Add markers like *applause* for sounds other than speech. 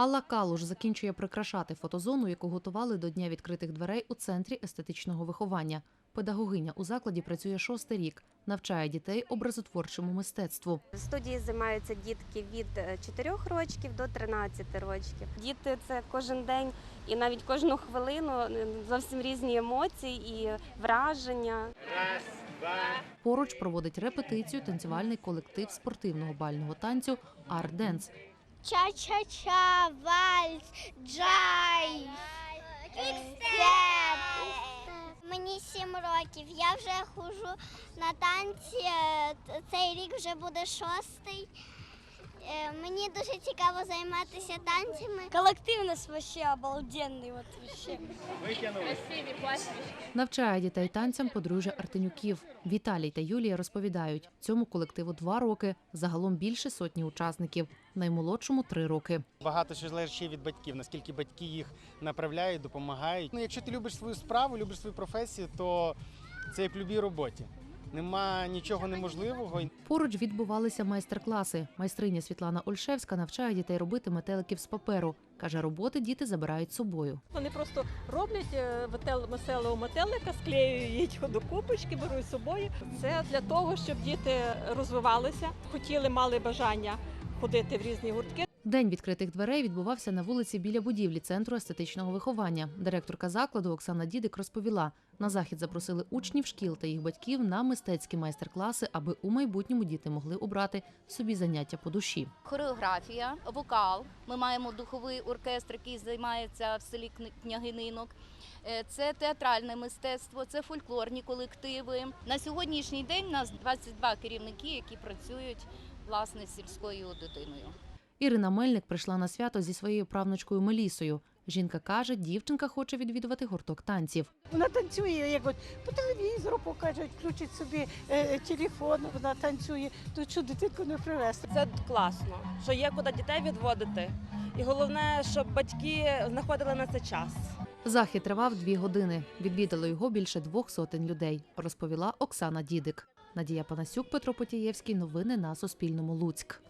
Алла Калуш закінчує прикрашати фотозону, яку готували до дня відкритих дверей у центрі естетичного виховання. Педагогиня у закладі працює шостий рік, навчає дітей образотворчому мистецтву. В студії займаються дітки від 4 років до 13 років. Діти це кожен день і навіть кожну хвилину е, зовсім різні емоції і враження. Поруч проводить репетицію танцювальний колектив спортивного бального танцю «Арденс». Ча-ча-ча, вальс, джайв, квікстеп. Мені сім років. Я вже хожу на танці. е, Цей рік вже буде шостий. Е, Мені дуже цікаво займатися танцями. Колектив у нас вообще обалденний. От вообще. Навчає дітей танцям подружжя Артенюків. Віталій та Юлія розповідають, цьому колективу два роки, загалом більше сотні учасників, наймолодшому три роки. Багато що залежить від батьків, наскільки батьки їх направляють, допомагають. Ну, якщо ти любиш свою справу, любиш свою професію, то це як в любій роботі. Нема нічого неможливого. Поруч відбувалися майстер-класи. Майстриня Світлана Ольшевська навчає дітей робити метеликів з паперу. Каже, роботи діти забирають з собою. Вони просто роблять е, веселого метелика, склеюють його *laughs* до купочки, беруть з собою. Це для того, щоб діти розвивалися, хотіли, мали бажання ходити в різні гуртки. День відкритих дверей відбувався на вулиці біля будівлі центру естетичного виховання. Директорка закладу Оксана Дідик розповіла, на захід запросили учнів шкіл та їх батьків на мистецькі майстер-класи, аби у майбутньому діти могли обрати собі заняття по душі. хореографія, вокал. Ми маємо духовий оркестр, який займається в селі Княгининок. Е, Це театральне мистецтво, це фольклорні колективи. На сьогоднішній день у нас 22 керівники, які працюють власне з сільською дитиною. Ірина Мельник прийшла на свято зі своєю правнучкою Мелісою. Жінка каже, дівчинка хоче відвідувати гурток танців. Вона танцює, як от по телевізору покажуть, включить собі е, телефон, вона танцює. То що дитинку не привезти? Це класно, що є куди дітей відводити. І головне, щоб батьки знаходили на це час. Захід тривав дві години. Відвідало його більше двох сотень людей, розповіла Оксана Дідик. Надія Панасюк, Петро Потієвський. Новини на Суспільному. Луцьк.